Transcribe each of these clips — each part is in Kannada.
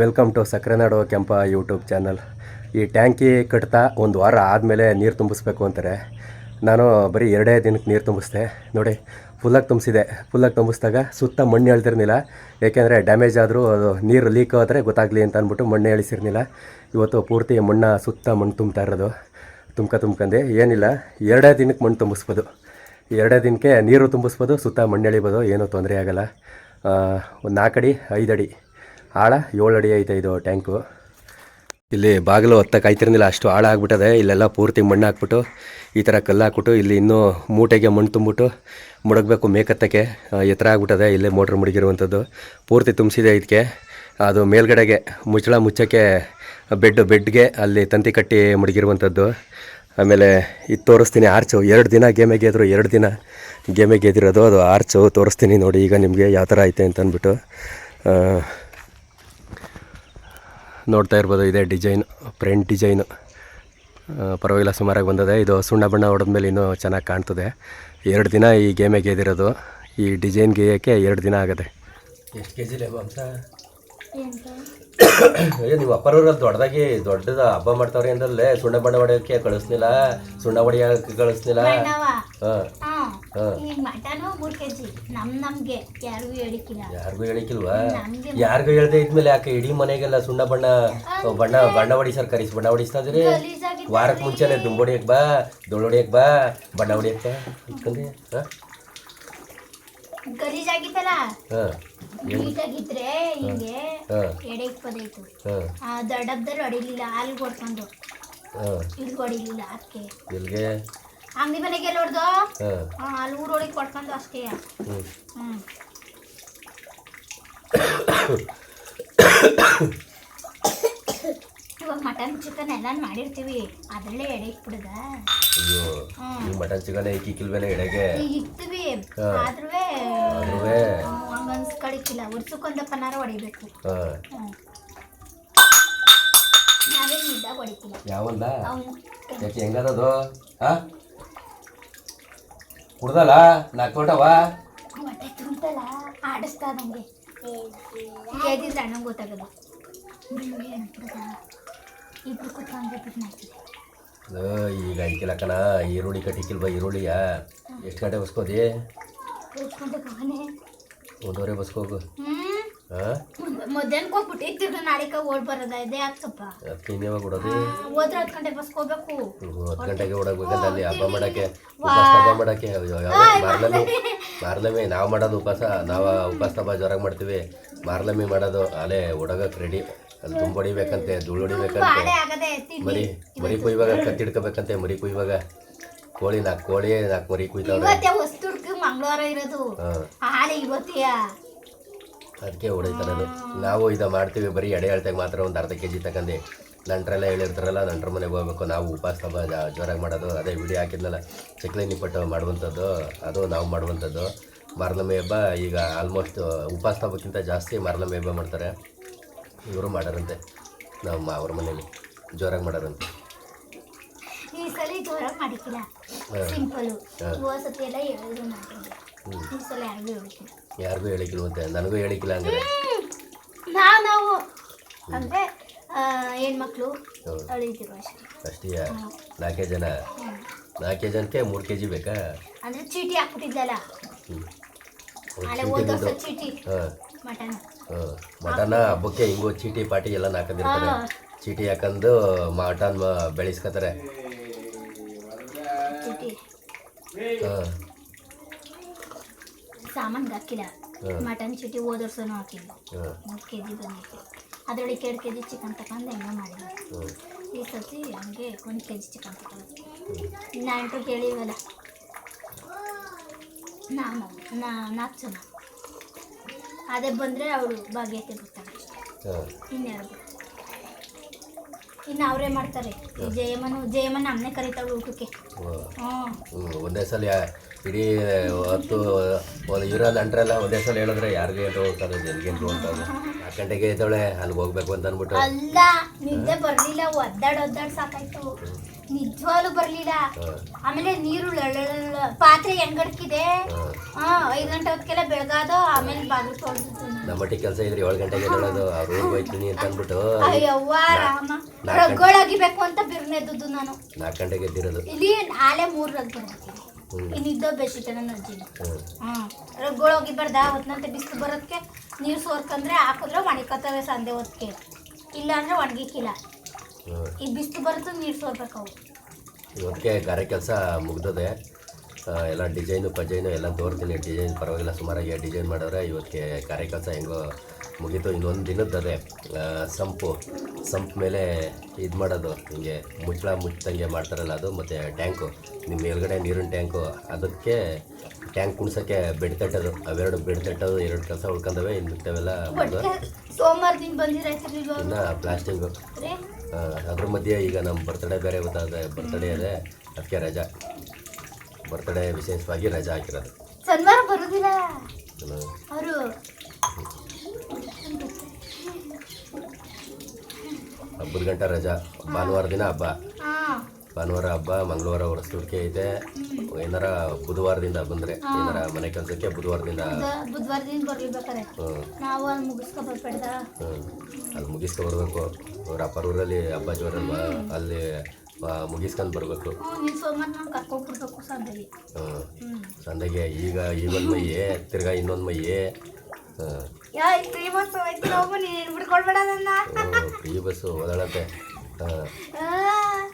ವೆಲ್ಕಮ್ ಟು ಸಕ್ರೆನಾಡು ಕೆಂಪ ಯೂಟ್ಯೂಬ್ ಚಾನಲ್ ಈ ಟ್ಯಾಂಕಿ ಕಟ್ತಾ ಒಂದು ವಾರ ಆದಮೇಲೆ ನೀರು ತುಂಬಿಸ್ಬೇಕು ಅಂತಾರೆ. ನಾನು ಬರೀ ಎರಡೇ ದಿನಕ್ಕೆ ನೀರು ತುಂಬಿಸ್ದೆ. ನೋಡಿ ಫುಲ್ಲಾಗಿ ತುಂಬಿಸಿದೆ. ಫುಲ್ಲಾಗಿ ತುಂಬಿಸಿದಾಗ ಸುತ್ತ ಮಣ್ಣು ಎಳ್ತಿರ್ನಿಲ್ಲ ಏಕೆಂದರೆ ಡ್ಯಾಮೇಜ್ ಆದರೂ ಅದು ನೀರು ಲೀಕ್ ಆದರೆ ಗೊತ್ತಾಗಲಿ ಅಂತ ಅಂದ್ಬಿಟ್ಟು ಮಣ್ಣು ಎಳಿಸಿರ್ನಿಲ್ಲ ಇವತ್ತು ಪೂರ್ತಿ ಮಣ್ಣ ಸುತ್ತ ಮಣ್ಣು ತುಂಬ್ತಾ ಇರೋದು. ತುಂಬ್ಕ ತುಂಬ್ಕಂದು. ಏನಿಲ್ಲ, ಎರಡೇ ದಿನಕ್ಕೆ ಮಣ್ಣು ತುಂಬಿಸ್ಬೋದು. ಎರಡೇ ದಿನಕ್ಕೆ ನೀರು ತುಂಬಿಸ್ಬೋದು, ಸುತ್ತ ಮಣ್ಣು ಎಳಿಬೋದು. ಏನೂ ತೊಂದರೆ ಆಗೋಲ್ಲ. ಒಂದು ನಾಲ್ಕು ಅಡಿ ಐದು ಅಡಿ ಆಳ? ಏಳು ಅಡಿ ಐತೆ ಇದು ಟ್ಯಾಂಕು ಇಲ್ಲಿ ಬಾಗಿಲು ಹೊತ್ತ ಆಯ್ತಿರ್ನಿಲ್ಲ ಅಷ್ಟು ಆಳ ಆಗ್ಬಿಟ್ಟದೆ. ಇಲ್ಲೆಲ್ಲ ಪೂರ್ತಿ ಮಣ್ಣು ಹಾಕ್ಬಿಟ್ಟು ಈ ಥರ ಕಲ್ಲು ಹಾಕ್ಬಿಟ್ಟು ಇಲ್ಲಿ ಇನ್ನೂ ಮೂಟೆಗೆ ಮಣ್ಣು ತುಂಬಿಟ್ಟು ಮುಡಗಬೇಕು ಮೇಕತ್ತಕ್ಕೆ. ಎತ್ತರ ಆಗ್ಬಿಟ್ಟದೆ ಇಲ್ಲೇ ಮೋಟ್ರ್ ಮುಡಿಗಿರುವಂಥದ್ದು. ಪೂರ್ತಿ ತುಂಬಿಸಿದೆ ಇದಕ್ಕೆ ಅದು ಮೇಲ್ಗಡೆಗೆ ಮುಚ್ಚಳ ಮುಚ್ಚಕ್ಕೆ ಬೆಡ್ ಬೆಡ್ಗೆ ಅಲ್ಲಿ ತಂತಿ ಕಟ್ಟಿ ಮುಡುಗಿರುವಂಥದ್ದು. ಆಮೇಲೆ ಇದು ತೋರಿಸ್ತೀನಿ ಆರ್ಚು. ಎರಡು ದಿನ ಗೇಮೆ ಗೆದ್ರು ಎರಡು ದಿನ ಗೇಮೆ ಗೆದ್ದಿರೋದು ಅದು ಆರ್ಚು. ತೋರಿಸ್ತೀನಿ ನೋಡಿ ಈಗ ನಿಮಗೆ ಯಾವ ಥರ ಐತೆ ಅಂತ ಅಂದ್ಬಿಟ್ಟು ಆ, ನೋಡ್ತಾ ಇರ್ಬೋದು ಇದೆ ಡಿಸೈನ್ ಪ್ರಿಂಟ್ ಡಿಸೈನು. ಪರವಾಗಿಲ್ಲ ಸುಮಾರಾಗಿ ಬಂದಿದೆ. ಇದು ಸುಣ್ಣ ಬಣ್ಣ ಹೊಡೆದ್ಮೇಲೆ ಇನ್ನೂ ಚೆನ್ನಾಗಿ ಕಾಣ್ತದೆ. ಎರಡು ದಿನ ಈ ಗೇಮೇ ಗೆದ್ದಿರೋದು ಈ ಡಿಸೈನ್ ಗೆಯೋಕ್ಕೆ ಎರಡು ದಿನ ಆಗುತ್ತೆ ಎಷ್ಟು ಕೆ ಜಿ ಮಾಂಸ ಅಯ್ಯೋ ನೀವು ಅಪ್ಪರವ್ರಲ್ಲಿ ದೊಡ್ಡದಾಗಿ ದೊಡ್ಡದ ಹಬ್ಬ ಮಾಡ್ತಾವ್ರಿ ಅಂದ್ರಲ್ಲೇ ಸುಣ್ಣ ಬಣ್ಣ ಹೊಡೆಯೋಕೆ ಕಳಿಸ್ಲಿಲ್ಲ ಸುಣ್ಣ ಹೊಡೆಯೋಕೆ ಕಳಿಸ್ಲಿಲ್ಲ. ಯಾರಿಗೂ ಹೇಳಿಕಿಲ್ವಾ ಯಾರಿಗೂ ಹೇಳ್ದೆ ಇದ್ಮೇಲೆ ಯಾಕೆ ಇಡೀ ಮನೆಗೆಲ್ಲ ಸುಣ್ಣ ಬಣ್ಣ ಬಣ್ಣ ಬಣ್ಣ ಹೊಡಿಸರ್ ಕರಿಸಿ ಬಣ್ಣ ಹೊಡಿಸ್ತಾ ಇದ್ರಿ ವಾರಕ್ಕೆ ಮುಂಚೆನೆ ದುಂಬ ಹೊಡಿಯಕ್ ಬಾ ಧೂಳು ಹೊಡಿಯಕ್ ಬಾ ಬಣ್ಣ ಹೊಡಿಯಕ್ ಬಾ. ಇಟ್ಕೊಂಡಿ ಹಾಂ. ಗಲೀಜಾಗಿತ್ತಲ್ಲ? ಹಾಂ. ನೀಟಾಗಿದ್ರೆ ಹಿಂಗೆ ಹಾಂ. ಎಡೆ ಇಪ್ಪದೈತು ಹಾಂ. ಆ ದೊಡ್ಡಬ್ದಲ್ಲಿ ಹೊಡಿಲಿಲ್ಲ ಹಾಲು ಕೊಡ್ಕೊಂಡು ಇಲ್ಲಿ ಹೊಡಿಲಿಲ್ಲ ಇಲ್ಲಿಗೆ ಅಂಗಡಿ ಮನೆಗೆ ಎಲ್ಲ ಹೊಡ್ದು? ಅಲ್ಲಿ ಊರೊಳಗೆ ಕೊಡ್ಕೊಂಡು ಅಷ್ಟೇ. ಹ್ಞೂ ಇವಾಗ ಮಟನ್ ಚಿಕನ್ ಎಲ್ಲ ಮಾಡಿರ್ತೀವಿ. ಅದ್ರಲ್ಲೇ ಎಡೆ ಇಟ್ಬಿಡದ. ಅಯ್ಯೋ ಮಟನ್ ಚಿಕನ್ ಇಕ್ಕಿಲ್ವೇನೆ ಎಡೆಗೆ. ಇಕ್ತೀವಿ. ಆದ್ರೂ ಅನ್ಸ್ಕಳಿಕ್ಕಿಲ್ಲ ವರ್ಷಕ್ಕೊಂದ ಪನಾರ ಹೊಡಿಬೇಕು. ನಾವೇನ್ ಯಾಕೆ ಹೆಂಗದದು? ಹಾ? ಕುಡ್ದಲ್ಲ? ನಾಲ್ಕು ಹೊಟ್ಟೆ ತುಂಬಲ್ಲ ಆಡಿಸ್ತಾ ನಂಗೆ ಕೇಳಿದ್ರೆ ಅಣ್ಣಂಗೆ ಗೊತ್ತಾಗಲ್ಲ ಇಬ್ರು ಕುತ್ಕೊಂಡು ಈಗ ಕಣ ಈರುಳ್ಳಿ ಕಟ್ಟಿಕ್ಕಿಲ್ವ ಈರುಳ್ಳಿಯ. ಎಷ್ಟು ಗಂಟೆ ಹೊಸ್ಕೋದಿ ಒಂದೂವರೆ ಬಸ್ ಹೋಗು. ಹಾಂ ಮಧ್ಯಾಹ್ನಕ್ಕೆ ಹೋಗ್ಬಿಟ್ಟು ತಿರ್ಗ ನಾಳೆಕ ಓಡ್ ಬರೋದ ಇದೆ ಅದಕ್ಕೆ ಯಾವಾಗ ಹೋದ್ರೆ ಹತ್ತು ಗಂಟೆ ಬಸ್ಕೋಬೇಕು ಹತ್ತು ಗಂಟೆಗೆ ಓಡಾಕ್ಬೇಕಂತ ಅಲ್ಲಿ ಹಬ್ಬ ಮಾಡಕ್ಕೆ ಉಪವಾಸ ಹಬ್ಬ ಮಾಡಕ್ಕೆ ಮಾರ್ಲಮಿ ಮಾರ್ಲಮಿ ನಾವು ಮಾಡೋದು ಉಪವಾಸ ನಾವು ಉಪವಾಸ ಹಬ್ಬ ಜ್ವರಾಗಿ ಮಾಡ್ತೀವಿ. ಮಾರ್ಲಮಿ ಮಾಡೋದು ಅಲ್ಲೇ ಓಡಾಗಕ್ಕೆ ರೆಡಿ ಅಲ್ಲಿ ತುಂಬ ಹೊಡಿಬೇಕಂತೆ ಧೂಳು ಹೊಡಿಬೇಕಂತೆ. ಮರಿ ಮರಿ ಕುಯ್ಯುವಾಗ ಕತ್ತಿಡ್ಕೋಬೇಕಂತೆ ಮರಿ ಕುಯ್ಯುವಾಗ. ಕೋಳಿ ನಾಲ್ಕು ಕೋಳಿ ನಾಲ್ಕು ಮರಿ ಕುಯ್ತಾವ್ರೆ. ಮಂಗಳವಾರ ಇರೋದು. ಅದಕ್ಕೆ ಹೊಡಿತಾರೆ ನಾವು ಇದು ಮಾಡ್ತೀವಿ ಬರೀ ಎಡೆ ಹೇಳ್ತಾಗ ಮಾತ್ರ ಒಂದು ಅರ್ಧ ಕೆ ಜಿ ತಗೊಂಡು ನಂಟ್ರೆಲ್ಲ ಹೇಳಿರ್ತಾರಲ್ಲ ನಂಟ್ರ ಮನೆಗೆ ಹೋಗ್ಬೇಕು ನಾವು ಉಪವಾಸ ಜೋರಾಗಿ ಮಾಡೋದು ಅದೇ ವಿಡಿಯೋ ಹಾಕಿದ್ನಲ್ಲ ಚಕ್ಲಿ ನಿಪ್ಪಟ್ಟು ಮಾಡುವಂಥದ್ದು ಅದು ನಾವು ಮಾಡುವಂಥದ್ದು. ಮಾರ್ನಮಿ ಹಬ್ಬ ಈಗ ಆಲ್ಮೋಸ್ಟ್ ಉಪವಾಸ ಹಬ್ಬಕ್ಕಿಂತ ಜಾಸ್ತಿ ಮಾರ್ನಮಿ ಹಬ್ಬ ಮಾಡ್ತಾರೆ. ಇವರು ಮಾಡಾರಂತೆ. ನಮ್ಮ ಅವ್ರ ಮನೇಲಿ ಜೋರಾಗಿ ಮಾಡಾರಂತೆ. ಮಾಡಿಕ್ಕಿಲ್ಲ ಸಿಂಪಲು. ಹೋದ ಸತಿ ಎಲ್ಲ ಹೇಳಿದ್ರು ಮಾಡ್ಕೊಂಡು ಈ ಸಲ ಯಾರಿಗೂ ಯಾರಿಗೂ ಹೇಳಿಕಿಲ್ವಂತೆ ನನಗೂ ಹೇಳಿಕ್ಕಿಲ್ಲ ಅಂದರೆ? ನಾವು ನಾವು. ಅಂದ್ರೆ ಆ, ಹೆಣ್ಮಕ್ಳು ಅಷ್ಟೇ. ಅಷ್ಟೇ ನಾಲ್ಕೇ ಜನ. ನಾಲ್ಕೇ ಜನಕ್ಕೆ ಮೂರು ಕೆ ಜಿ ಬೇಕಾ? ಅಂದ್ರೆ ಚೀಟಿ ಹಾಕ್ಬಿಟ್ಟಿದ್ದಲ್ಲ? ಹೋದ ವರ್ಷ ಚೀಟಿ. ಮಟನ್. ಹಬ್ಬಕ್ಕೆ ಹಿಂಗು ಚೀಟಿ ಪಾಟಿ ಎಲ್ಲ ಹಾಕೊಂಡಿರ್ತಾರೆ ಚೀಟಿ ಹಾಕಂದು ಮಟನ್ ಬೆಳೆಸ್ಕೊತಾರೆ. ಸಾಮಾನ್ಗೆ ಹಾಕಿಲ್ಲ. ಮಟನ್ ಚೀಟಿ ಓದರ್ಸೋನು ಹಾಕಿಲ್ಲ. ಮೂರು ಕೆ ಜಿ ಬಂದಿತ್ತು. ಅದರೊಳಗೆ ಎರಡು ಕೆ ಜಿ ಚಿಕನ್ ತಗೊಂಡು ಹೆಂಗೆ ಮಾಡಿದ್ವಿ ಈ ಸತಿ ಹಂಗೆ ಒಂದು ಕೆ ಜಿ ಚಿಕನ್ ತಗೊಂಡು ನಾಲ್ಕು ಕೇಳಿವಲ್ಲ ನಾನು ನಾ ನಾಲ್ಕು ಜನ. ಅದೇ ಬಂದರೆ ಅವರು ಭಾಗ್ಯತೆ ಬರ್ತಾರೆ ಇನ್ನೆರಡು ಇನ್ನು ಅವರೇ ಮಾಡ್ತಾರೆ. ಜಯಮನ ಜಯಮ್ಮನ ನಮ್ಮನೆ ಕರೀತಾಳೆ ಊಟಕ್ಕೆ ಹ್ಞೂ ಒಂದೇ ಸಲ ಇಡೀ ಹತ್ತು ಒಂದು ಇರೋ ನಂಟ್ರೆಲ್ಲ ಒಂದೇ ಸಲ ಹೇಳಿದ್ರೆ ಯಾರಿಗೆ ಏನು ಹೋಗ್ತಾರೆ ಎಲ್ಗೇನು ಅಂತ ನಾಲ್ಕು ಗಂಟೆಗೆ ಇದ್ದಾಳೆ ಅಲ್ಲಿಗೆ ಹೋಗ್ಬೇಕು ಅಂತ ಅಂದ್ಬಿಟ್ಟು ಅಲ್ಲ ನಿದ್ದೆ ಬರಲಿಲ್ಲ ಒದ್ದಾಡ ಒದ್ದಾಡ ಸಾಕಾಯ್ತು ನಿಜವಾಗ್ಲೂ ಬರ್ಲಿಲ್ಲ. ಆಮೇಲೆ ನೀರು ಪಾತ್ರೆ ಹೆಂಗಡ್ಕಿದೆ ಹಾಂ. ಐದು ಗಂಟೆ ಹೊತ್ತಿಗೆಲ್ಲ ಬೆಳಗಾದ ಆಮೇಲೆ ಬಾಗಿಲು ತೊಳೆದಿತ್ತು ನಮ್ಮಟ್ಟಿ ಕೆಲಸ ಇದ್ರೆ ಏಳು ಗಂಟೆಗೆ ಹೇಳೋದು ಆ ರೂಮ್ಗೆ ಹೋಯ್ತೀನಿ ಅಂತ ಅಂದ್ಬಿಟ್ಟು. ಅಯ್ಯವ್ವ ರಾಮ. ನಾಲ್ಕು ಅಂತ ಬಿರ್ನೆದ್ದು ನಾನು. ನಾಲ್ಕು ಗಂಟೆಗೆ ಎದ್ದಿರೋದು. ಇಲ್ಲಿ ಆಲೆ ಮೂರು ರಗ್ ಬಂದಿದ್ದೀನಿ ಇನ್ನಿದ್ದ ಬೆಡ್ಶೀಟ್ ನನ್ನ ಅಜ್ಜಿ ಹ್ಞೂ ರಗ್ಗೊಳಗಿ ಬರ್ದ ಹೊತ್ನಂತೆ ಬಿಸಿಲು ಬರೋದಕ್ಕೆ ನೀರು ಸೋರ್ಕಂದ್ರೆ ಹಾಕಿದ್ರೆ ಒಣಕತ್ತವೆ ಸಂದೆ ಹೊತ್ತಿಗೆ ಇಲ್ಲ ಅಂದ್ರೆ ಒಣಗಿಕ್ಕಿಲ್ಲ. ಈ ಬಿಸಿಲು ಬರುತ್ತೆ ನೀರು ಸೋರ್ಬೇಕು ಅವು ಇವತ್ತಿಗೆ ಗಾರೆ ಕೆಲಸ ಮುಗ್ದದೆ. ಎಲ್ಲ ಡಿಸೈನು ಪಜೈನು ಎಲ್ಲ ತೋರ್ತೀನಿ ಡಿಸೈನ್ ಪರವಾಗಿಲ್ಲ ಸುಮಾರಾಗಿ ಡಿಸೈನ್ ಮಾಡೋರೆ ಇವತ್ತಿಗೆ ಗಾರೆ ಕೆಲಸ ಹೆಂಗೋ ಮುಗೀತು. ಇನ್ನೊಂದು ದಿನದ್ದದೆ ಸಂಪು. ಸಂಪ್ ಮೇಲೆ ಇದು ಮಾಡೋದು. ಹಿಂಗೆ ಮುಚ್ಚಳ ಮುಚ್ಚಂಗೆ ಮಾಡ್ತಾರಲ್ಲ ಅದು ಮತ್ತು ಟ್ಯಾಂಕು. ನಿಮ್ಮ ಮೇಲ್ಗಡೆ ನೀರಿನ ಟ್ಯಾಂಕು. ಅದಕ್ಕೆ ಟ್ಯಾಂಕ್ ಕುಣ್ಸೋಕ್ಕೆ ಬೆಡ್ ತಟ್ಟೋದು. ಅವೆರಡು ಬೆಡ್ ತಟ್ಟೋದು ಎರಡು ಕೆಲಸ ಉಳ್ಕೊಂಡವೆ. ಇನ್ನು ಸೋಮವಾರ ಸೋಮವಾರದಿಂದ ಬಂದಿರೈತಿರ್ಲಿಲ್ವ ಇನ್ನು ಪ್ಲಾಸ್ಟಿಂಗು. ಅದ್ರ ಮಧ್ಯೆ ಈಗ ನಮ್ಮ ಬರ್ತ್ಡೇ ಬೇರೆ ಗೊತ್ತಾದ ಬರ್ತಡೇ ಇದೆ ಅದಕ್ಕೆ ರಜಾ. ಬರ್ತಡೇ ವಿಶೇಷವಾಗಿ ರಜಾ ಹಾಕಿರೋದು. ಶನಿವಾರ ಬರುದಿಲ್ಲ. ಅವರು ಹಬ್ಬದ ಗಂಟ ರಜಾ. ಭಾನುವಾರ ದಿನ ಹಬ್ಬ. ಭಾನುವಾರ ಹಬ್ಬ ಮಂಗಳವಾರ ವರ್ಷಕ್ಕೆ ಐತೆ. ಏನಾರ ಬುಧವಾರದಿಂದ ಬಂದ್ರೆ ಏನಾರ ಮನೆ ಕೆಲಸಕ್ಕೆ ಬುಧವಾರದಿಂದ. ಬುಧ- ಬುಧವಾರದಿಂದ ಬರ್ಲಿಬೇಕಾರೆ ಹ್ಞೂ ನಾವು ಅಲ್ಲಿ ಮುಗಿಸ್ಕೊ ಬರ್ಬೇಡ. ಅಲ್ಲಿ ಮುಗಿಸ್ಕೊ ಬರಬೇಕು. ಅವ್ರ ಅಪ್ಪರೂರಲ್ಲಿ ಹಬ್ಬ ಜೋರ ಅಲ್ಲಿ ಮುಗಿಸ್ಕೊಂಡು ಬರಬೇಕು. ಸಂದಿಗೆ. ಈಗ ಈಗ ಈಗೊಂದು ಮೈಯೇ ತಿರ್ಗಾ ಇನ್ನೊಂದು ಮೈಯೇ ಹಾಂ. ಫ್ರೀ ಬಸ್ಸು ಓದಾಳತ್ತೆ ಹಾಂ.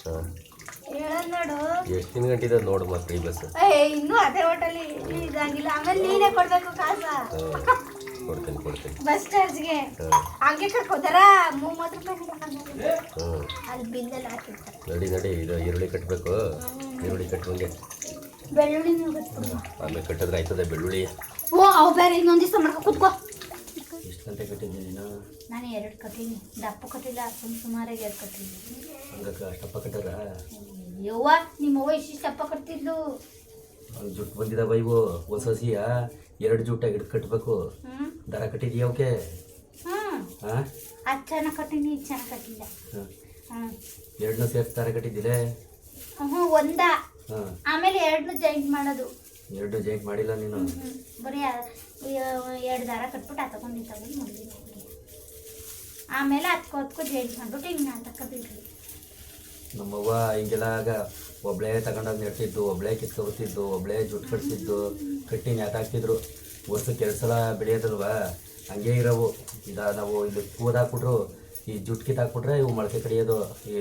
ಹಾಂ. ನೋಡು. ಎಷ್ಟು ದಿನ ಗಂಟಿದೆ ನೋಡು ಮತ್ತೆ ಫ್ರೀ ಬಸ್ಸು ಇನ್ನೂ ಅದೇ ಹೋಟೆಲ್ ಇದಾಗಿಲ್ಲ ಆಮೇಲೆ ನೀನೇ ಕೊಡಬೇಕು ಕಾಸ. ಕೊಡ್ತೀನಿ ಕೊಡ್ತೀನಿ. ಬಸ್ ಚಾರ್ಜ್ಗೆ ಹಾಂ. ಹಂಗೆ ಕಟ್ಕೋತಾರ ಮೂವತ್ತು ರೂಪಾಯಿ ಹ್ಞೂ ಅಲ್ಲಿ ಬಿಲ್ಲೆಲ್ಲ ಹಾಕಿರ್ತಾರೆ. ನಡಿ ನಡಿ ಇದು ಈರುಳ್ಳಿ ಕಟ್ಟಬೇಕು ಈರುಳ್ಳಿ ಕಟ್ಟುವಂಗೆ ಬೆಳ್ಳುಳ್ಳಿ ಹೋಗುತ್ತೆ ಆಮೇಲೆ ಕಟ್ಟಿದ್ರೆ ಆಯ್ತದೆ ಬೆಳ್ಳುಳ್ಳಿ. ಓ ಅವು ಬೇರೆ ಇನ್ನೊಂದು ದಿವಸ ಮಾಡ್ಕೊ ಕೂತ್ಕೋ. ಎಷ್ಟು ಗಂಟೆ ಕಟ್ಟಿದ್ದೀನಿ ನೀನು? ನಾನು ಎರಡು ಕಟ್ಟೀನಿ. ದಪ್ಪ ಕಟ್ಟಿಲ್ಲ ಸುಮ್ ಸುಮಾರಾಗಿ ಎರಡು ಕಟ್ಟಿದ್ದೀನಿ ಹಂಗಕ್ಕ ಅಷ್ಟಪ್ಪ ಕಟ್ಟರ ಯವ್ವ ನಿಮ್ಮವ್ವ ಇಷ್ಟು ದಪ್ಪ ಕಟ್ತಿದ್ಲು. ಹಂಗೆ ಜುಟ್ಟು ಬಂದಿದ್ದಾವ ಇವು ಹೊಸ ಸಸಿಯ ಎರಡು ಜೂಟಾಗಿ ಹಿಡ್ದು ಕಟ್ಟಬೇಕು ದರ ಕಟ್ಟಿದ್ಯಾ ಅವಕ್ಕೆ ಹಾಂ? ಅದು ಚೆನ್ನಾಗಿ ಕಟ್ಟೀನಿ ಇದು ಚೆನ್ನಾಗಿ ಕಟ್ಟಿಲ್ಲ. ಹಾಂ. ಎರಡನ್ನೂ ಸೇರಿಸಿ ದರ ಕಟ್ಟಿದ್ದಿಲ್ಲ ಹ್ಞೂ ಒಂದ. ಹಾಂ. ಆಮೇಲೆ ಎರಡನ್ನೂ ಜಾಯಿಂಟ್ ಮಾಡೋದು. ಎರಡು ಜಾಯಿಂಟ್ ಮಾಡಿಲ್ಲ ನೀನು? ಬರೀ ಎರಡು ದಾರ ಕಟ್ಬಿಟ್ಟು ಆ ತಗೊಂಡು ತಗೊಂಡು ಆಮೇಲೆ ಅದಕ್ಕೆ ಅದಕ್ಕೂ ಜಾಯಿಂಟ್ ಮಾಡ್ಬಿಟ್ಟು ಹಿಂಗೆ ತಕ್ಕ ಬಿಡ್ರಿ ನಮ್ಮವ್ವ ಹಿಂಗೆಲ್ಲ ಆಗ ಒಬ್ಳೇ ತಗೊಂಡೋಗಿ ನೆಡ್ತಿದ್ದು ಒಬ್ಬಳೇ ಕಿತ್ಕೊಬರ್ತಿದ್ದು ಒಬ್ಬಳೇ ಜುಟ್ಟು ಕಟ್ಸಿದ್ದು ಕಟ್ಟಿ ಹಾಕ್ತಿದ್ರು? ವರ್ಷಕ್ಕೆ ಎರಡು ಸಲ ಬೆಳೆಯೋದಲ್ವಾ? ಹಂಗೆ ಇರೋವು. ಈಗ ನಾವು ಇಲ್ಲಿ ಕೂದಾಕ್ಬಿಟ್ರು ಈ ಜುಟ್ಟು ಕಿತ್ತಾಕ್ಬಿಟ್ರೆ ಇವು ಮೊಳಕೆ ಕಡಿಯೋದು ಈ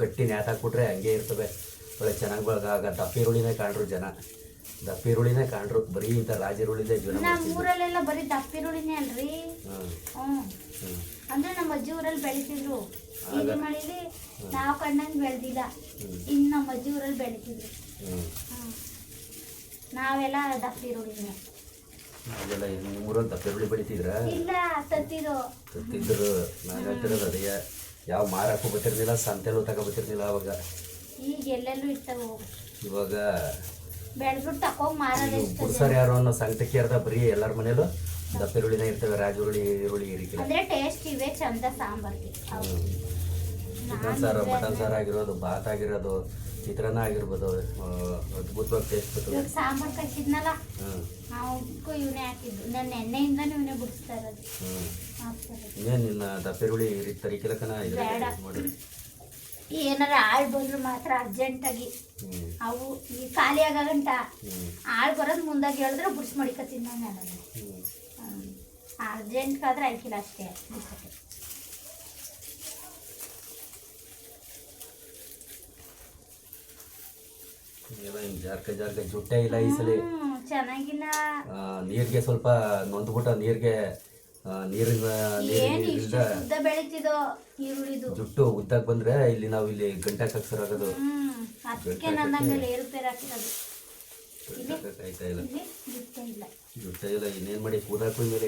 ಕಟ್ಟಿ ನೇತಾಕ್ಬಿಟ್ರೆ ಹಂಗೆ ಇರ್ತವೆ. ಒಳ್ಳೆ ಚೆನ್ನಾಗಿ ಬೆಳಗ ಆಗ ದಪ್ಪಿರುಳಿನೇ ಕಾಣ್ರು ಜನ. ದಪ್ಪಿರುಳಿನೇ ಕಾಣ್ರು ಬರೀ ಇಂಥ ರಾಜಿರುಳಿದೆ ಜೀವನ ನಮ್ಮ ಮಾಡ್ತಿದ್ರು. ಊರಲ್ಲೆಲ್ಲ ಬರೀ ದಪ್ಪಿರುಳಿನೇ ಅಲ್ರಿ? ಹಾಂ ಹ್ಞೂ ಹ್ಞೂ ಅಂದ್ರೆ ನಮ್ಮ ಅಜ್ಜಿ ಊರಲ್ಲಿ ಬೆಳಿತಿದ್ರು. ಇಲ್ಲಿ ಮಳೀಲಿ ನಾವು ಕಣ್ಣಂಗೆ ಬೆಳೆದಿಲ್ಲ. ಇನ್ನು ನಮ್ಮ ಅಜ್ಜಿ ಊರಲ್ಲಿ ಬೆಳಿತಿದ್ರು. ನಾವೆಲ್ಲ ದಪ್ಪಿರುಳಿನೇ ಅದೆಲ್ಲ ನಿಮ್ಮೂರಲ್ಲಿ ದಪ್ಪ ಈರುಳ್ಳಿ ಬೆಳಿತಿದ್ರಾ? ಇಲ್ಲ ತತ್ತಿರೋ ತತ್ತಿದ್ರು ನಾನು ಹೇಳ್ತಿರೋದು ಅದೇ. ಯಾವ ಮಾರಕ್ಕೂ ಬರ್ತಿರ್ಲಿಲ್ಲ ಸಂತೆಲೂ ತಗೊಬರ್ತಿರ್ಲಿಲ್ಲ ಅವಾಗ. ಈಗ ಎಲ್ಲೆಲ್ಲೂ ಇರ್ತವೆ. ಇವಾಗ ಬೆಳೆದ್ಬಿಟ್ಟು ತಕೋಗಿ ಮಾರೋದು ಗುಡ್ಸರ್ ಯಾರು ಅನ್ನೋ ಸಂಕಟಕ್ಕೆ ಅರ್ಧ ಬರೀ ಎಲ್ಲರ ಮನೇಲೂ? ದಪ್ಪ ಈರುಳ್ಳಿನೇ ಇರ್ತವೆ ರಾಜ ಈರುಳ್ಳಿ ಈರುಳ್ಳಿ ಇರಿಕಿಲ್ಲ ಅಂದ್ರೆ ಟೇಸ್ಟ್ ಇವೆ ಚಂದ ಸಾಂಬಾರ್ಗೆ. ಚಿಕನ್ ಸಾರು ಮಟನ್ ಸಾರು ಆಗಿರೋದು ಭಾತ್ ಆಗಿರೋದು ಚಿತ್ರಾನ್ನ ಆಗಿರ್ಬೋದು ಅದ್ಭುತವಾಗಿ ಟೇಸ್ಟ್ ಬರ್ತದೆ. ಸಾಂಬಾರ್ ಕಟ್ಟಿದ್ನಲ್ಲ ನಾವು ಇವನೇ ಹಾಕಿದ್ದು. ನನ್ನ ಎಣ್ಣೆಯಿಂದಾನೇ ಇವನೇ ಬಿಡಿಸ್ತಾ ಇರೋದು. ಇನ್ನೇನು ನಿನ್ನ ದಪ್ಪೆರುಳಿ ತರಿಕೆಲಕನ. ಮಾಡಿ ಏನಾರ ಆಳ್ ಬಂದ್ರು ಮಾತ್ರ ಅರ್ಜೆಂಟಾಗಿ ಆಗಿ. ಅವು ಈ ಖಾಲಿ ಆಗಂಟ ಆಳು ಆಳ್ ಬರೋದು ಮುಂದಾಗಿ ಹೇಳಿದ್ರೆ ಬುಡ್ಸ್ ಮಡಿಕತ್ತೀನಿ ನಾನು ಅದನ್ನು ಹ್ಞೂ ಐದು ಕಿಲೋ ಅಷ್ಟೇ ಜಾರ್ಕ ಜಾರ್ಕ ಜುಟ್ಟೇ ಇಲ್ಲ ಈ ಸಲ. ಚೆನ್ನಾಗಿಲ್ಲ. ನೀರಿಗೆ ಸ್ವಲ್ಪ ನೊಂದ್ಬಿಟ್ಟು ನೀರ್ಗೆ ನೀರಿನ ಉದ್ದ ಬೆಳೀತಿದೋ ಈರುಳ್ಳಿದು. ಜುಟ್ಟು ಉದ್ದಕ್ಕೆ ಬಂದ್ರೆ ಇಲ್ಲಿ ನಾವು ಇಲ್ಲಿ ಗಂಟೆ ಕಕ್ಸರಾಗೋದು ಆಗೋದು ಅದಕ್ಕೆ ನನ್ನ ಮೇಲೆ ಏರುಪೇರು ಹಾಕಿರೋದು. ಇಲ್ಲ ಇನ್ನೇನು ಮಾಡಿ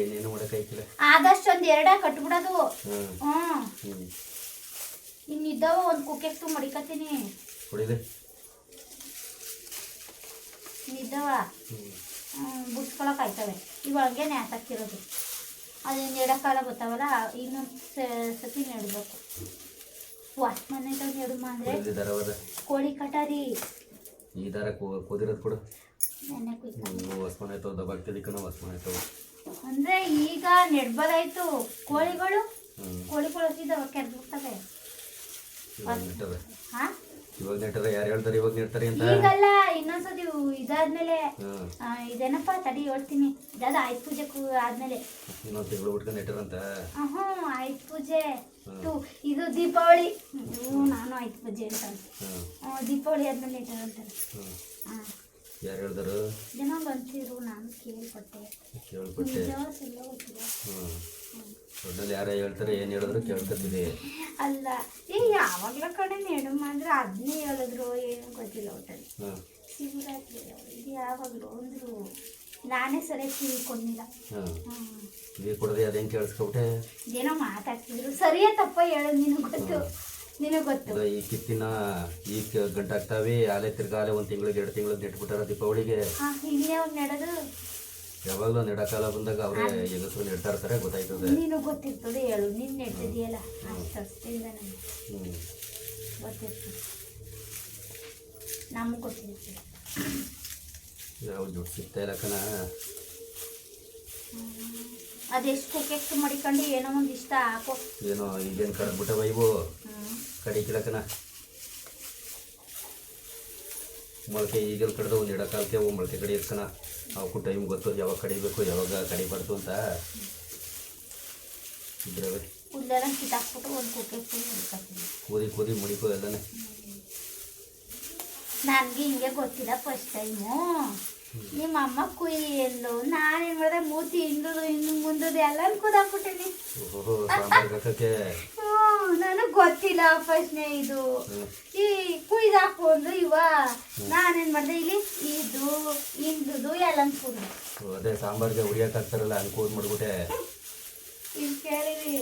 ಇನ್ನೇನು ಮಾಡೋಕ್ಕಾಯ್ತಿಲ್ಲ ಆದಷ್ಟು ಒಂದ್ ಎರಡ ಕಟ್ಬಿಡೋದು. ಹ್ಮ್. ಇನ್ನಿದ್ದಾವ ಒಂದ್ ಕುಕ್ಕೆಷ್ಟು ಮಡಿಕತ್ತೀನಿ. ಕುಡಿಲಿ ಇನ್ನಿದ್ದಾವ? ಬುಡ್ಸ್ಕೊಳಕ್ ಆಯ್ತವೆ. ಇವಾಗೆ ನ್ಯಾಸಾಕ್ತಿರೋದು ಅದೇನು ಎಡಕಾಲ ಬರ್ತಾವಲ್ಲ ಇನ್ನೊಂದು ಸತಿ ನೆಡಬೇಕು. ವಾಸ್ಮನೆ ನೆಡುಮ ಅಂದ್ರೆ ಕೋಳಿ ಕಟಾರಿ. ಈ ದಾರ ಕುದಿರೋದು ಕೊಡು. ಆಯ್ತು ಹೊಸ್ಮನೆ ಆಯ್ತವ ದಬ್ಬಾಗ್ತಿದ್ದಕ್ಕೂ ಹೊಸ್ಮನೆ ಆಯ್ತವ ಅಂದ್ರೆ ಈಗ ನೆಡ್ಬೋದಾಯ್ತು ಕೋಳಿಗಳು? ಕೋಳಿಗಳು ಹೊಸಿದವ ಕೆರ್ದು ಬಿಡ್ತವೆ. ಇವಾಗ ನೆಟ್ಟದ ಯಾರು ಹೇಳ್ತಾರೆ ಇವಾಗ ನೆಡ್ತಾರೆ ಅಂತ? ಈಗಲ್ಲ ಇನ್ನೊಂದ್ಸತಿ ಇದಾದ್ಮೇಲೆ ಆ, ಇದೇನಪ್ಪ ತಡಿ ಹೇಳ್ತೀನಿ. ಇದಾದ ಆಯ್ತು ಪೂಜೆ ಆದ್ಮೇಲೆ. ಇನ್ನೊಂದು ತಿಂಗಳು ಬಿಟ್ಕೊಂಡು ನೆಟ್ಟರಂತ ಹ್ಞೂ ಆಯ್ತು ಪೂಜೆ. ಟು ಇದು ದೀಪಾವಳಿ. ಹ್ಞೂ ನಾನು ಆಯ್ತು ಪೂಜೆ ಅಂತ ಹ್ಞೂ ಹ್ಞೂ ದೀಪಾವಳಿ ಆದ್ಮೇಲೆ ಹ್ಞೂ ಹಾಂ. ಯಾರು ಹೇಳ್ದರು? ಜನ ಬಂತಿರು ನಾನು ಕೇಳ್ಪಟ್ಟೆ. ಕೇಳ್ಪಟ್ಟೆ. ಗೊತ್ತಿಲ್ಲ ಹ್ಞೂ ಒಟ್ಟಲ್ಲಿ ಯಾರು ಹೇಳ್ತಾರೆ ಏನು ಹೇಳಿದ್ರು ಕೇಳ್ಕೊತೀವಿ. ಅಲ್ಲ ಏ ಯಾವಾಗ್ಲ ಕಡೆ ಮೇಡಮ್ ಅಂದ್ರೆ ಅದನ್ನೇ ಹೇಳಿದ್ರು ಏನು ಗೊತ್ತಿಲ್ಲ ಒಟ್ಟಲ್ಲಿ ಶಿವರಾತ್ರಿ ಇದು ಯಾವಾಗಲೂ ಅಂದ್ರು ನಾನೇ ಸರಿಯಾಗಿ ತಿಳ್ಕೊಂಡಿಲ್ಲ. ಹ್ಮ್. ನೀವು ಕೊಡದೆ ಅದೇನು ಕೇಳಿಸ್ಕೊಬಿಟ್ಟೆ? ಏನೋ ಮಾತಾಡ್ತಿದ್ರು ಸರಿಯೇ ತಪ್ಪ ಹೇಳೋದು ನಿನಗೆ ಗೊತ್ತು ನಿನಗೆ ಗೊತ್ತು. ಈ ಕಿತ್ತಿನ ಈ ಗಂಟಾಗ್ತಾವೆ ಆಲೆ ತಿರ್ಗಾಲೆ ಒಂದು ತಿಂಗಳಿಗೆ ಎರಡು ತಿಂಗಳಿಗೆ ನೆಟ್ಬಿಟ್ಟಾರ ದೀಪಾವಳಿಗೆ. ಹಾ ಇನ್ನೇ ಅವ್ರು ನೆಡೋದು ಯಾವಾಗಲೂ ನೆಡಕಾಲ ಬಂದಾಗ ಅವರೇ ಹೆಂಗಸರು ನೆಡ್ತಾ ಇರ್ತಾರೆ ಗೊತ್ತಾಯ್ತದೆ. ನೀನು ಗೊತ್ತಿರ್ತದೆ ಹೇಳು ನೀನು ನೆಡ್ತಿದೆಯಲ್ಲ ಅಷ್ಟು ಅಷ್ಟಿಂದ ಹ್ಞೂ ಗೊತ್ತಿರ್ತದೆ. ನಮಗೆ ಗೊತ್ತಿರ್ತದೆ ಯಾವ ದುಡ್ಡು ಸಿಗ್ತಾ ಇಲ್ಲ ಕಣ. ಅದೆಷ್ಟು ಕುಕ್ಕೆಷ್ಟು ಮಡಿಕೊಂಡು ಏನೋ ಒಂದು ಇಷ್ಟ ಹಾಕೋ. ಏನೋ ಈಗೇನು ಕಡ್ದ್ಬಿಟ್ಟವ ಇವು. ಕಡಿಕಿಲ್ಲ ಕಣ. ಮೊಳಕೆ ಈಗಿನ ಕಡೆದು ಒಂದು ಇಡಕಾಲಕ್ಕೆ ಅವು ಮೊಳಕೆ ಕಡೆ ಕಣ ಅವಕ್ಕೂ ಟೈಮ್ ಗೊತ್ತು ಯಾವಾಗ ಕಡಿಬೇಕು ಯಾವಾಗ ಕಡಿಬಾರ್ದು ಅಂತ. ಇದ್ರವೆ ಕೂದಿ ಕೂದಿ ಮುಡಿಕೋ ಎಲ್ಲನೇ. ನನಗೆ ಹಿಂಗೆ ಗೊತ್ತಿಲ್ಲ ಫಸ್ಟ್ ಟೈಮು ನಿಮ್ಮ ಅಮ್ಮ ಕುಯಿ ಎಲ್ಲೋ ನಾನೇನ್ ಮಾಡಿದೆ ಮೂತಿ ಹಿಂದುದು ಹಿಂದು ಮುಂದುದು ಎಲ್ಲ ಕುದಾಕ್ಬಿಟ್ಟಿನಿ. ನನಗೆ ಗೊತ್ತಿಲ್ಲ ಫಸ್ಟ್ನೇ ಇದು ಈ ಕುಯ್ದು ಹಾಕೊಂಡು ಇವ ನಾನೇನು ಮಾಡಿದೆ ಇಲ್ಲಿ? ಇದು ಇಂದುದು ಎಲ್ಲ ಕುಯ್ದು ಅದೇ ಸಾಂಬಾರ್ಗೆ ಉಳಿಯಕ್ ಹಾಕ್ತಾರಲ್ಲ ಅನ್ಕೋದ್ ಕೂದ್ ಮಾಡ್ಬಿಟ್ಟೆ. ಇಲ್ಲಿ ಕೇಳಿರಿ.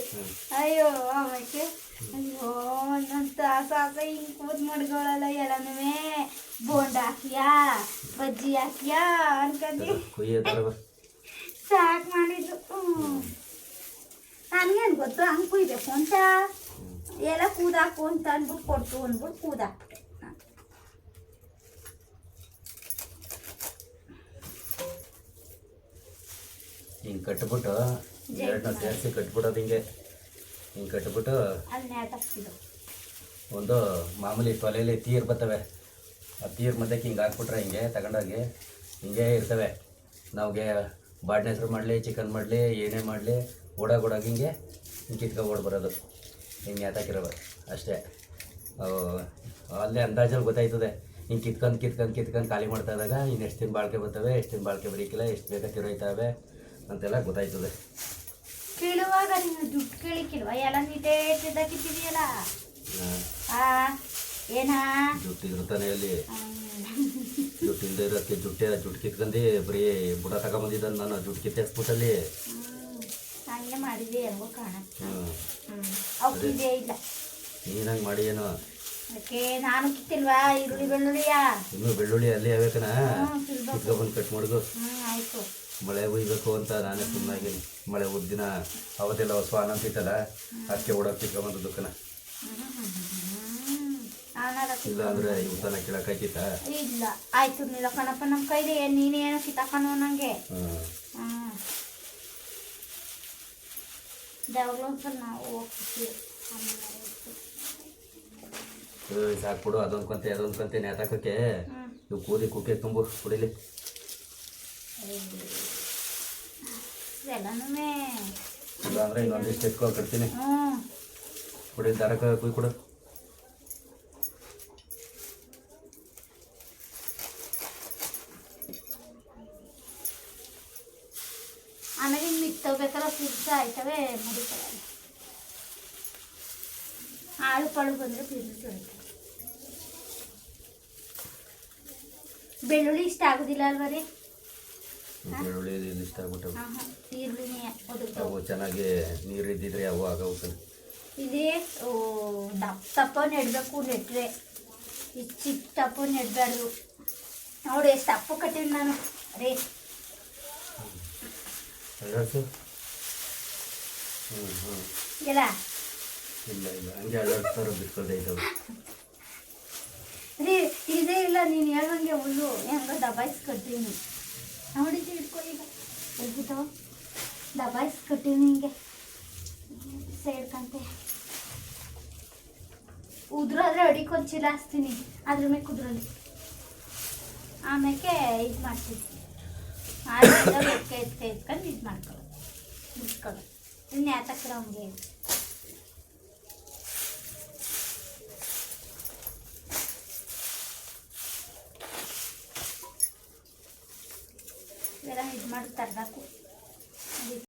ಅಯ್ಯೋ ಅವಕ್ಕೆ ಅಯ್ಯೋ ನನ್ನ ತಾಸ ಹಿಂಗೆ ಕೂದ್ ಮಾಡ್ಕೊಳಲ್ಲ ಎಲ್ಲನೂ ಬೋಂಡ ಹಾಕಿಯಾ? ಬಜ್ಜಿ ಹಾಕಿಯಾ? ಅನ್ಕೊಂಡಿ ಸಾಕ್ ಮಾಡಿದ್ದು. ಮಾಡಿದ್ದು ನನಗೇನು ಗೊತ್ತು? ಹಂಗ್ ಕುಯ್ಬೇಕು ಅಂತ. ಎಲ್ಲ ಕೂದಾಕು ಅಂತ ಅಂದ್ಬಿಟ್ಟು ಕೊಡ್ತು ಅಂದ್ಬಿಟ್ಟು ಕೂದಾಕ್ಬಿಟ್ಟೆ ಹಿಂಗೆ ಕಟ್ಬಿಟ್ಟು ಎರಡನ್ನ ಸೇರಿಸಿ ಕಟ್ಬಿಡೋದು ಹಿಂಗೆ. ಹಿಂಗೆ ಕಟ್ಬಿಟ್ಟು ಅಲ್ಲಿ ನೇತಾಕ್ತಿದ್ದು ಒಂದು ಮಾಮೂಲಿ ತೊಲೆಯಲ್ಲಿ ತೀರ್ ಬರ್ತವೆ. ಆ ತೀರ್ ಮಧ್ಯಕ್ಕೆ ಹಿಂಗೆ ಹಾಕ್ಬಿಟ್ರೆ ಹಿಂಗೆ ತಗೊಂಡೋಗಿ ಹಿಂಗೆ ಇರ್ತವೆ. ನಮಗೆ ಬಾಡ್ನೆ ಹೆಸ್ರು ಮಾಡಲಿ ಚಿಕನ್ ಮಾಡಲಿ ಏನೇ ಮಾಡಲಿ ಓಡಾಗೋಡಾಗ ಹಿಂಗೆ ಹಿಂಗೆ ಕಿತ್ಕೊಂಡು ಓಡ್ ಬರೋದು. ಹಿಂಗೆ ಎತ್ತಾಕಿರೋದು ಅಷ್ಟೇ. ಅವು ಅಲ್ಲೇ ಅಂದಾಜಲ್ಲಿ ಗೊತ್ತಾಯ್ತದೆ. ಹಿಂಗೆ ಕಿತ್ಕೊಂಡು ಕಿತ್ಕೊಂಡು ಕಿತ್ಕೊಂಡು ಖಾಲಿ ಮಾಡ್ತಾ ಇದ್ದಾಗ ಇನ್ನು ಎಷ್ಟು ದಿನ ಬಾಳಿಕೆ ಬರ್ತವೆ ಎಷ್ಟು ದಿನ ಬಾಳಿಕೆ ಬರೀಕಿಲ್ಲ ಎಷ್ಟು ಬೇಗ ತಿರೋಯ್ತವೆ ಅಂತೆಲ್ಲ ಗೊತ್ತಾಯ್ತದೆ. ಕೀಳುವಾಗ ನೀನು ದುಡ್ಡು ಕೇಳಿಕ್ಕಿಲ್ವ? ಎಲ್ಲ ನೀಟೇ ಕಿತ್ತಿದೆಯಲ್ಲ ಏನಾ? ಅಲ್ಲಿ. ಇಲ್ಲದೆ ಇರೋಕ್ಕೆ ಜುಟ್ಟೆ ಜುಟ್ಟು ಕಿತ್ಕೊಂಡು ಬರೀ ಬುಡ ತಗೊಂಬಂದಿದ್ದ ನಾನು ಜುಟ್ಟು ಕಿತ್ತೆಸ್ಬಿಟ್ಟಲ್ಲಿ. ಹಂಗೆ ಮಾಡಿದೆ ಹೆಂಗೋ ಕಾಣತ್ತೆ. ಹ್ಮ್. ಇಲ್ಲ. ನೀನು ಹಂಗೆ ಮಾಡಿ ಏನೋ? ಅದಕ್ಕೆ ನಾನು ಕಿತ್ತಿಲ್ವಾ? ಈರುಳ್ಳಿ ಬೆಳ್ಳುಳ್ಳಿಯ? ಇನ್ನು ಬೆಳ್ಳುಳ್ಳಿ ಅಲ್ಲಿ ಕಟ್ ಆಯ್ತು. ಮಳೆ ಹುಯ್ಬೇಕು ಅಂತ ನಾನೇ ಸುಮ್ಮನಾಗಿನಿ ಮಳೆ ಉದ್ದಿನ ಅವತ್ತೆಲ್ಲ ಹೊಸ ಅಂತಿತ್ತಲ್ಲ ಅದಕ್ಕೆ ಓಡೋಕೆ ಸಿಕ್ಕಂತ ದುಃಖನ. ಹ್ಮ್. ನಾನಾರ ಇಲ್ಲ ಅಂದ್ರೆ ಇವತ್ತನ ಇಲ್ಲ. ಆಯ್ತು ನಿಲ್ಲ ಕಣಪ್ಪ ನಮ್ಮ ಕೈಲಿ ನೀನೇನು ಕಿತ್ತಾಕನು ನಂಗೆ. ಹ್ಞೂ ಹ್ಮ್ ನಾವು ಹೋಗ್ತೀವಿ ಆಮೇಲೆ ಹೋಗ್ತೀವಿ. ಸಾಕ್ಬಿಡು ಅದೊಂದು ಕಂತೆ ಅದೊಂದು ಕಂತೆ ನೇತಾಕೋಕೆ ನೀವು ಕೂದಿ ಕುಕ್ಕೆ ತುಂಬು ಕುಡಿಲಿ. ಎಲ್ಲನೂ ಇಲ್ಲ ಅಂದರೆ ಇನ್ನೊಂದಿಷ್ಟು ಎತ್ಕೊ ಕಟ್ತೀನಿ. ಕುಡಿ ದರಕ್ಕೆ ಕುಯ್ ಕೊಡು ಆಮೇಲೆ ಇನ್ನು ಮಿತ್ತೋಗ್ಬೇಕಲ್ಲ ಫ್ರಿಡ್ಜ್ ಆಯ್ತವೆ ಮಡಿಕೊಳ್ಳಲ್ಲ ಆಳು ಪಾಳು ಬಂದರೆ ಬೆಳ್ಳುಳ್ಳಿ ಇಷ್ಟ ಆಗೋದಿಲ್ಲ ಅಲ್ವ ರೀ? ಬೆಳ್ಳುಳ್ಳಿ ಇಷ್ಟ ಆಗ್ಬಿಟ್ಟವು ಈರುಳ್ಳಿನೇ ಅವು ಚೆನ್ನಾಗಿ ನೀರು ಇದ್ದಿದ್ರೆ ಅವು ಆಗವು ಇದೇ ದಪ್ಪ ದಪ್ಪ ನೆಡಬೇಕು ನೆಟ್ಟರೆ ಈ ಚಿಕ್ಕ ತಪ್ಪು ನೆಡಬಾರ್ದು. ನೋಡಿ ಎಷ್ಟು ತಪ್ಪು ಕಟ್ಟಿನಿ ನಾನು. ರೇ. ಎಲ್ಲ? ಇಲ್ಲ ಇಲ್ಲ. ಹಂಗೆ ಅಲ್ಲಾಡ್ತಾರೋ ಬಿಟ್ಕೊಳ್ದೆ ಇದ್ದಾವೆ. ರೀ ಇದೇ ಇಲ್ಲ, ನೀನು ಹೇಳಂಗೆ ಹುಲ್ಲು. ಹೆಂಗ ಕಟ್ಟೀನಿ ನೋಡಿದ್ದು ಇಟ್ಕೊ ಈಗ ಎಲ್ಬಿದ್ದಾವ ದಬಾಯಿಸಿ ಕಟ್ಟೀನಿ ಹಿಂಗೆ ಸೈಡ್ ಕಂತೆ ಉದ್ರಾದ್ರೆ ಅಡಿಕೊಂದು ಚೀಲ ಹಾಸ್ತೀನಿ ಅದ್ರ ಮೇಲೆ ಕುದ್ರಲ್ಲಿ ಆಮೇಲೆ ಇದು ಮಾಡ್ತೀನಿ. ಆಮೇಲೆ ಎತ್ಕೆ ಎತ್ಕೆ, ಎತ್ಕೊಂಡು ಇದು ಮಾಡ್ಕೊಳ್ಳೋದು. ಬಿಟ್ಕೊಳ್ಳೋದು. ಇನ್ನು ಯಾತಕ್ರ ಹಂಗೆ ಇವೆಲ್ಲ ಇದು ಮಾಡಿ ತರಬೇಕು